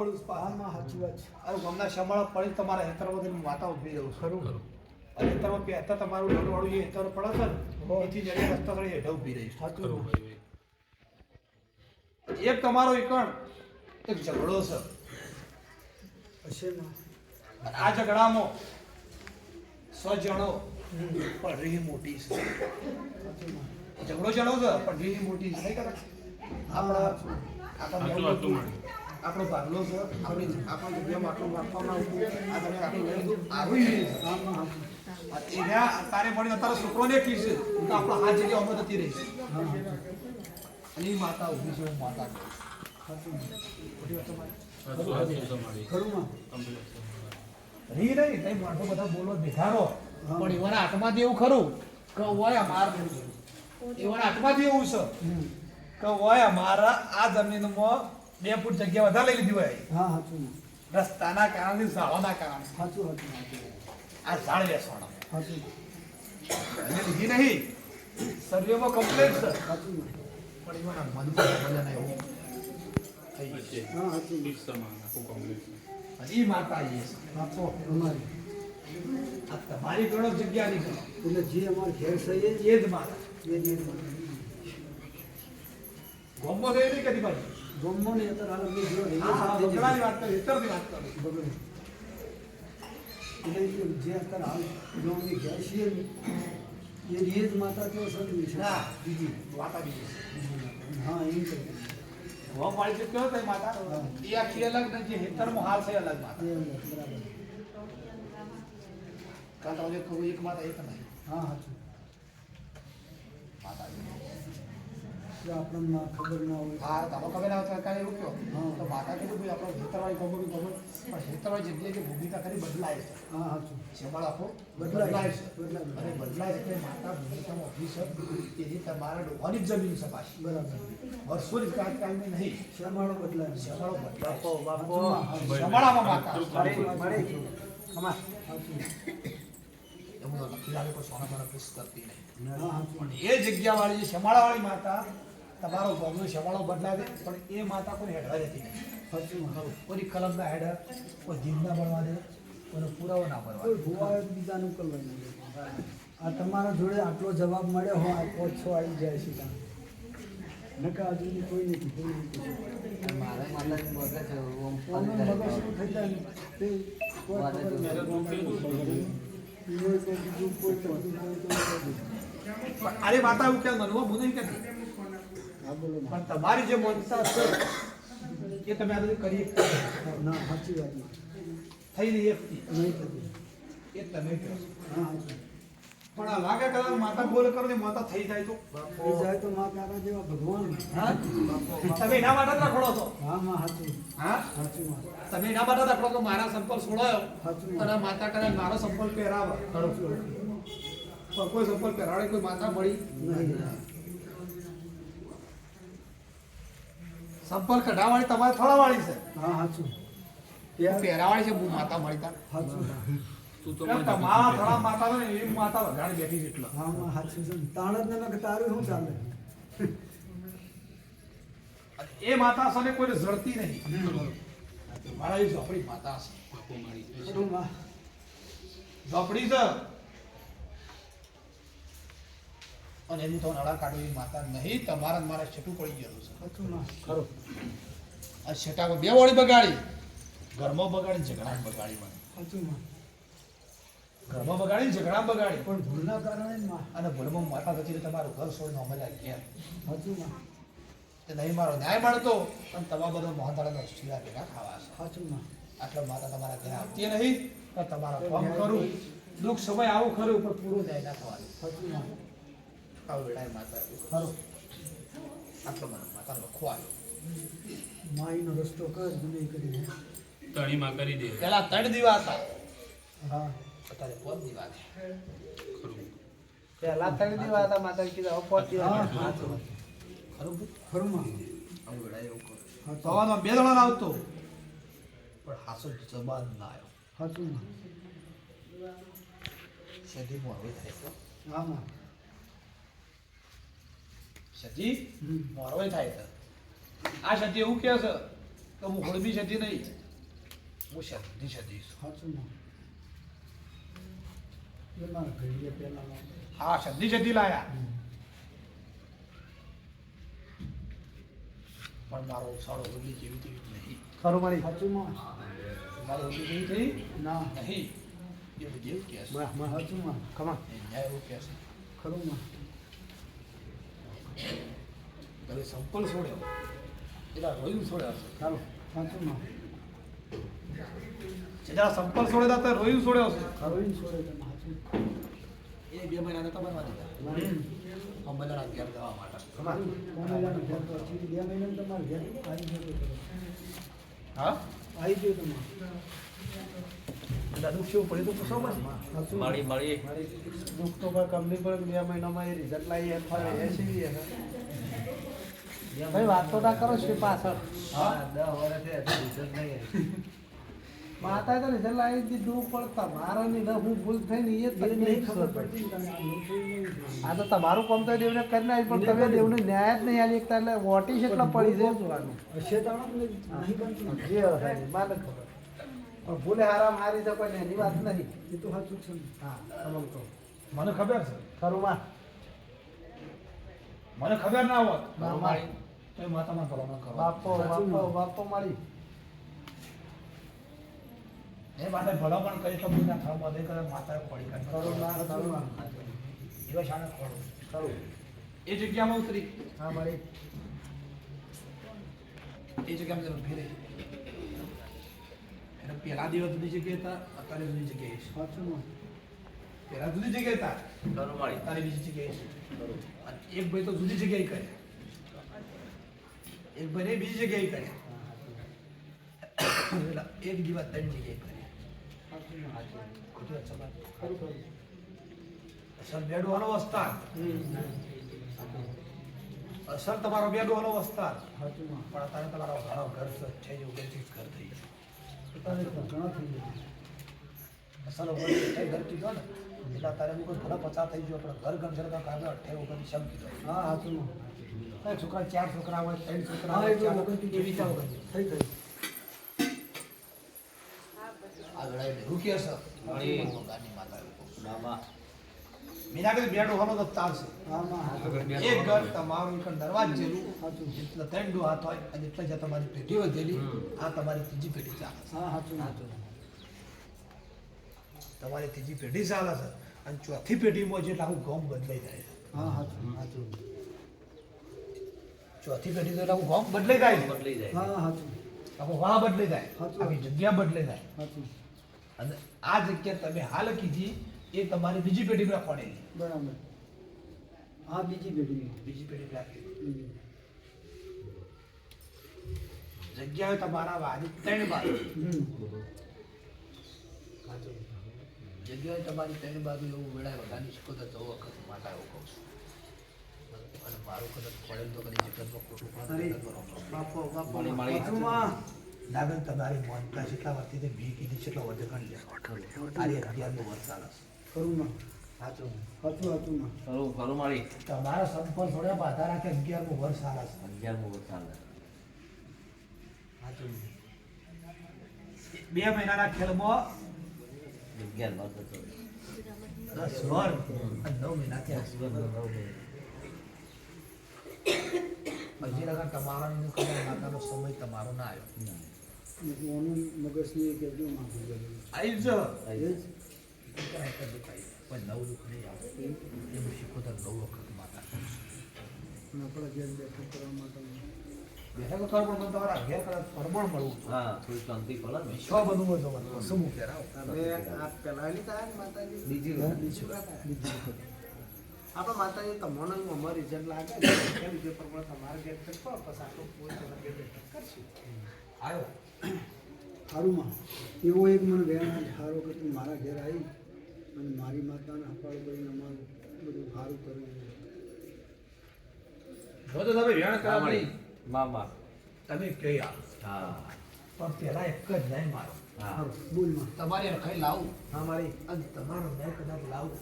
પડું છું. પાછા. આમાં સાચી વાત છે. અરે ગમના શમાળા પડી તમારા હેતરમાં માતા ઊભી રહું છું. ખરું. અને હેતરમાં પહેતા તમારું ઢોલવાળું જે હેતર પડે છે એથી જઈને રસ્તા તળે હેઠળ ઊભી રહી સાચું એક તમારો એકણ એક ઝઘડો છે. હશે આ ઝઘડામાં સો જણો પણ રીહ મોટી છે. ઝઘડો જણો છે પણ રીહ મોટી છે. નહીં? આપણા હતું મારે. આપણો ભાગલો છે આપણી આપણા જગ્યામાં આટલું રાખવામાં આવતું. આ તમે આટલું લઈ લીધું. આવી તારે મળી અત્યારે છોકરોને કીધું તો આપણો હાથ જગ્યા અમે જતી રહી છે. અને એ માતા ઊભી છે હું માતા રી રહી તઈ મોઢું બધા બોલો બેઠારો પણ એવાના હાથમાંથી એવું ખરું? કે ઓય અમાર એવાના હાથમાંથી એવું છે. કે ઓય અમારા આ જમીનમાં બે ફૂટ જગ્યા વધારે લઈ લીધી હોય. હા સાચું રસ્તાના કારણે ઝાડોના કારણે. સાચું સાચું. આ ઝાડ બેસવાનો. સાચું લીધી નહીં. સર્વેમાં કમ્પ્લેટ સર સાચું. પણ મન મનમાં બધાને એવું થઈ ગયું હા સાચું આખું કમ્પ્લીટ છે. માતા એ આપો અમારી. આ તમારી ગણો જગ્યા નહીં એટલે જે અમારે ઘેર એ જ એ એ જ એ ગોમો થઈ નહીં કદી બાજુ ગમો ને અત્યારે હાલ અમે જો રહીએ હા હા તે બગડાની વાત કરી હેતરની વાત કરી. બગડે. એટલે જે અત્યારે હાલ જો અમે ઘેર છીએ ને, એ જ માતા તો સદવી છે ના બીજી. માતા બીજી. હા એમ કહે. હવા પાડી છે કયો થાય માતા? એ આખી અલગ ને જે હેતરમાં હાલ છે અલગ માતા. બરાબર. કાં તો હવે કહું એક માતા એક નહીં હા સાચું એટલે આપણને ના ખબર ના હોય. હા તમે ખબર ના હોય તો એવું કહો હા. તો માતા કીધું ભાઈ આપણે હેતરવાળી ગમો બી ગમો પણ હેતરવાળી જગ્યાએ ભૂમિકા કરી બદલાય છે. હા આખો બદલાય છે. છે. બદલાય. અને બદલાય. છે એટલે માતા ભૂમિકામાં તમારા જમીન છે પાછી. બરાબર. વર્ષોની કાળની નહીં. શ્યામાળો બદલાય છે. શેમાળો બદલાય માતા. તો લખી લાગે કોઈ સોના સોના પીસ કરતી નહીં. પણ એ જગ્યાવાળી જે શેમાળાવાળી માતા તમારો ગામનો શેમાળો બદલાવે પણ એ માતા કોઈ હેડવા દેતી નહીં ખરું કોઈ કલમ ના હેડે કોઈ જીવ ના બનવા દે કોઈનો પુરાવો ના બનવા કોઈ ભૂવા બીજાનું કલમ આ તમારા જોડે આટલો જવાબ મળ્યો હું આ પાંચ આવી જાય છે ત્યાં. નકા હજુ કોઈ નથી કોઈ નથી. મારે મગજ શું થઈ જાય તે કોઈ કોઈ કોઈ અરે માતા એવું કે મનવા હું નહીં કહેતી. પણ તમારી જે મનતા છે એ તમે આ બધું કરી ના સાચી વાત. થઈ નહીં એકથી. નહીં થતી. એ તમે કહો. હા પણ આ લાગે કદાચ માતા બોલ કરો ને માતા થઈ જાય તો. થઈ જાય તો મા કાકા જેવા ભગવાન. હા? તમે એના માટે રખડો છો? હા માં સાચું. હા? સાચું તમે એના માટે રખડો તો મારા સંપર્ક છોડાયો. અને માતા કદાચ મારો સંપર્ક પહેરાવે. પણ કોઈ સંપર્ક પહેરાડે કોઈ માતા મળી? નહીં. સંપર્ક કઢાવવાની તમારે થોડાવાળી છે. હા સાચું પહેરાવાળી છે હું માતા મળી તા તું તો એટલે થોડા માતા ને એવી માતા વગાડી બેઠી છે એટલે. હા માં સાચું છે. તાણ જ ને તારું શું ચાલે? એ માતા સામે કોઈને જડતી નહીં. મારા એ ઝોપડી માતા છે બાપુ મારી શું માં ઝોપડી છે. અને એની તો નળા કાઢો એ માતા નહીં તમારા મારા છેટું પડી ગયેલું છે. ખરો આ છેટામાં બે વળી બગાડી. ઘરમાં બગાડી ઝઘડા બગાડી મને. ઘરમાં બગાડી ઝઘડા બગાડી. પણ ભૂલના કારણે અને ભૂલમાં માતા થતી તમારું ઘર છોડીને મજા ગયા સાચું તે નહીં મારો ન્યાય મળતો પણ તમારા બધો મોહનતાળાના શીલા ભેગા ખાવા છે. સાચું આટલા માતા તમારા ઘરે આવતી નહીં તો તમારા કામ કરું. દુઃખ સમય આવું ખરું પણ પૂરું ન્યાય ના થવાનું. સાચું વેળાએ માતા ખરો. આટલો મારો માતાનો ખોવાયો. માઈનો રસ્તો કર ગમે કરી દે. તણીમાં કરી દે. પેલા ત્રણ દીવા હતા. હા. અત્યારે પોત દીવા છે. ખરું. પહેલા ત્રણ દિવસ હતા માતા કીધા હા હા. ખરું? ખરું માં સવારમાં બે દડા આવતો પણ હાસો જબાન ના આવ્યો માં સદી મોરવે થાય તો હા માં સદી મોરવે થાય તો. આ સદી એવું કહે છે તો હું હોળબી જતી નહીં. હું શબ્દી જતીશ છું. હા શબ્દી જતી લાયા. પણ મારો સારો હોળી જેવી તેવી નહીં. ખરું મારી? સાચું માં? મારો હોળી જેવી થઈ ના. નહીં. એવું જેવું કહે છે. સાચું માં. ખમા એ ન્યાય એવું કહે છે. ખરું માં. હવે સંપલ છોડ્યો એલા રોયું છોડ્યા છે ચાલો સાચું જેટલા સંપલ છોડ્યા હતા રોયું છોડ્યો છે રોયું છોડે એ બે મહિના તમારે વાંધી ગયા અંબલાના ઘેર જવા માટે. તો બે મહિના તમારે ઘેર આવી જતો તો. હા? આવી ગયો તમારે. એટલે દુઃખ જેવું પડ્યું તો પૂછો સાચું મળી મળી દુઃખ તો કંપની પર બે મહિનામાં એ રિઝલ્ટ લાવી એમ ફરે એ સીવી ભાઈ વાત તો ના કરો છે પાછળ. હા દસ વર્ષે રિઝલ્ટ નહીં માતા તો રિઝલ્ટ લાવી દીધું પણ તમારા ની ના હું ભૂલ થઈ ને એ જ નહીં ખબર છે. પડતી આ તો તમારું કામ તો દેવને કરી નાખ્યું પણ તમે દેવને ન્યાય જ નહીં આલી એકતા એટલે વોટી કેટલા પડી છે? તો નહીં બનતું. જે હોય માને ખબર. ભૂલે હારા મારી તો કોઈ એની વાત નહીં. એ તો સાચું છે હા તમે કહો. મને ખબર છે. ખરું માં. મને ખબર ના હોત. તો એ માતામાં ભલામણ કરો બાપો બાપો બાપો મારી. એ માટે ભલામણ કરી તો બીજા થવામાં દે કરે પડી ના ખરું. એવા શાણે ખોડો ખરું. એ જગ્યામાં ઉતરી. હા મારી. એ જગ્યામાં જરા ફેરે એને પહેલા દિવસ જુદી જગ્યાએ હતા અત્યારે જુદી જગ્યાએ છે. સાચું માં. પહેલા જુદી જગ્યાએ હતા. અત્યારે બીજી જગ્યાએ છે. એક ભાઈ તો જુદી જગ્યાએ કરે. એક ભાઈને બીજી જગ્યાએ કર્યા એક દિવસ ત્રણ જગ્યાએ કરે સાચું માં. ખોટી વાત છે બાપ. ખરું ખરું. અસલ બેડવાનો વસ્તાર અસલ તમારો બેડવાનો વસ્તાર પણ અત્યારે તમારો ઘણો ઘર છે જેવું ઘર થઈ ગયો તો ઘણા થઈ ગયા. અસલ ઘર ઘર કીધો ને એટલે અત્યારે હું ઘણા પચાસ થઈ ગયો પણ ઘર ગમ જરા કાગળ અઠ્યાવું કરી શમ કીધો હા. એક છોકરા ચાર છોકરા હોય ત્રણ છોકરા હોય ચાર વખત એ થઈ ગયું આગળ આવીને રૂકી હશે મળી. ગાની માતા એવું કહું છું. મીના કીધું બેડો હોનો તો ચાલશે હા માં એક ઘર તમારું એક દરવાજ જેલું જેટલા ત્રણ ડો હાથ હોય અને એટલા જ્યાં તમારી પેઢી વધેલી આ તમારી ત્રીજી પેઢી ચાલે છે. તમારી ત્રીજી પેઢી ચાલે છે. અને ચોથી પેઢીમાં જેટલા આખું ગામ બદલાઈ જાય છે. હા હા ચોથી પેઢી તો આખું ગામ બદલાઈ જાય છે. હા સાચું. આખું વાહ બદલાઈ જાય. આખી જગ્યા બદલાઈ જાય. સાચું. અને આ જગ્યા તમે હાલ કીધી એ તમારી બીજી પેઢી પર પડેલી બરાબર. હા બીજી પેઢી. બીજી પેઢી રાખી હમ. જગ્યાએ તમારા વાડી ત્રણ બાજુ. જગ્યાએ તમારી ત્રણ બાજુ એવું વેળાય વધારી શકો તો વખત માતા એવું કહું છું. અને મારું કદાચ પડેલ તો કદી જગતમાં ખોટું પણ તમારી મોનતા જેટલા વર્તી તે બી કીધી કેટલો વધે ગણી લે આરી અગિયારનું વર્ષ ચાલે. ખરું સાચું. ખરું ખરું મળી તમારા સંપર્ક થોડા બાધા રાખે અગિયારનું વર્ષ ચાલે અગિયારમું વર્ષ ચાલે સાચું. બે મહિનાના ખેલમાં અગિયાર વર્ષ હતો દસ નવ મહિના થયા. છે. હજી લગન તમારો ને એનું ખબર માતાનો સમય તમારો ના આવ્યો. ઓનું મગજની એક એટલું માં આવી જ જ પણ નવ દુઃખ નહીં આવે. એવું નવ વખત માતા. આપણા ઘેર બેઠક કરવા માટે. પણ તમારા ઘેર કદાચ પરમણ મળવું હા થોડી શાંતિ પડે ને. વિશ્વ બનવું હોય તો મને કશું હું આ પેલા લીધા માતાજી. બીજી આપણે માતાજી તમને અમાર રિઝલ્ટ લાગે છે. એમ જે પ્રમાણે તમારે ઘેર કરશો પછી આટલો કોઈ તમારે બેઠક કરશું. આવ્યો સારું માં. એવો એક મને બેન સારો કે તું મારા ઘેર આવી અને મારી માતાને હપાળ કરીને અમારું બધું સારું કર્યું. જો તો તમે વેણ કરવા. મામા. તમે કહી હા. પણ પેલા એક જ નહીં મારો. બોલમાં. તમારે રખાઈ લાવું. હા મારી. અને તમારો ન્યાય કદાચ લાવું.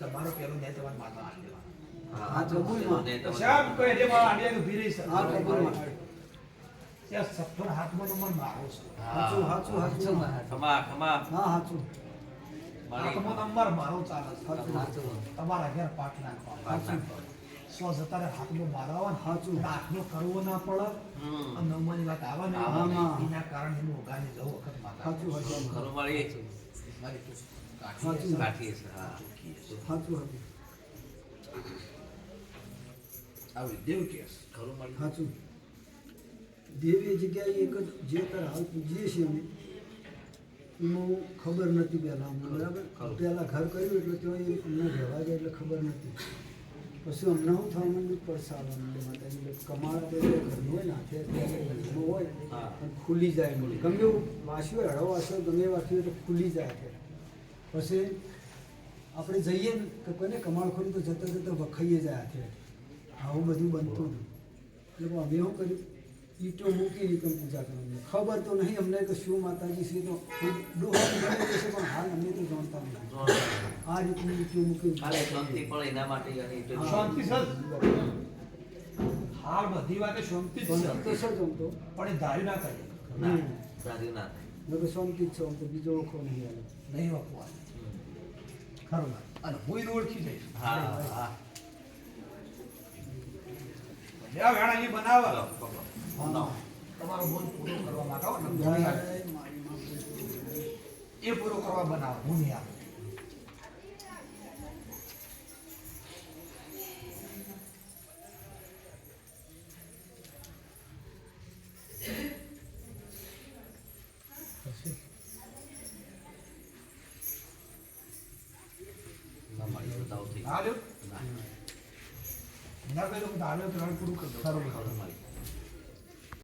તમારો પહેલો ન્યાય તમારે માતા આપી દેવાનો હા તો બોલમાં. સાહેબ કોઈ જે મારા આડિયાને ઊભી રહી છે. હા તો બોલમાં. ત્યાં સત્તર હાથમાં નંબર મારો છે. હાચું, હાચું, હાચું. ખમા ખમા. હા હાચું. હાથમાં નંબર મારો ચાલે છે. તમારા ઘેર પાટ નાખવા હાચું. સો જતા રહે હાથમાં મારા આવે ને હાચું. હાથનો કરવો ના પડે. અને નવમાની વાત આવે ને એના કારણે હું ઉગાને જવું વખત માતા હાચું હાચું ખરું મારી તું સાચું. છે. હા. હાચું હાચું આવી દેવ કેસ ખરું સાચું દેવી જગ્યાએ એક જ જે હાલ પૂજીએ છીએ અમે એમાં ખબર નથી પહેલાં. બરાબર. પહેલાં ઘર કર્યું એટલે ત્યાં એ અમને રહેવા જાય એટલે ખબર નથી. પછી અમને હું થવા માંડ્યું પરસાવા માંડ્યું માતાજી. કમાળ ઘરનું હોય ને હાથે ઘરનું હોય પણ અને ખુલી જાય મૂળ ગમે એવું વાસ્યું હોય હળો વાસ્યો ગમે વાસ્યું હોય તો ખુલી જાય છે. પછી આપણે જઈએ ને તો કોઈને કમાડ ખોલી તો જતાં જતાં વખાઈએ જાય હાથે. આવું બધું બનતું હતું. એટલે અમે શું કર્યું? ઈટો મૂકી રીતે પૂજા કરવાની. ખબર તો નહીં અમને કે શું માતાજી છે તો દોહન બને છે પણ હાલ અમને તો જાણતા નથી. આ રીતની ઈટો મૂકી હાલે શાંતિ પણ એના માટે અને શાંતિ સર. હાલ બધી વાતે શાંતિ જ તો સર જમતો પણ એ ધાર્યું ના કરે ના સારી ના તો શાંતિ જ છે તો બીજો ઓળખો નહીં આવે નહીં વાપરવાનું ખરું અને હું ઓળખી જઈશ. હા હા. બનાવો. તમારો બોલ પૂરો કરવા માંગો ને. જય ઘણી વાર મારી માં પૂછો. એ પૂરો કરવા બનાવો હું નહીં આવું ના માળી બતાવો થઈ હાલ્યો? ના. ના કહ્યું કે હાલ્યો તો હાલ પૂરું કરી.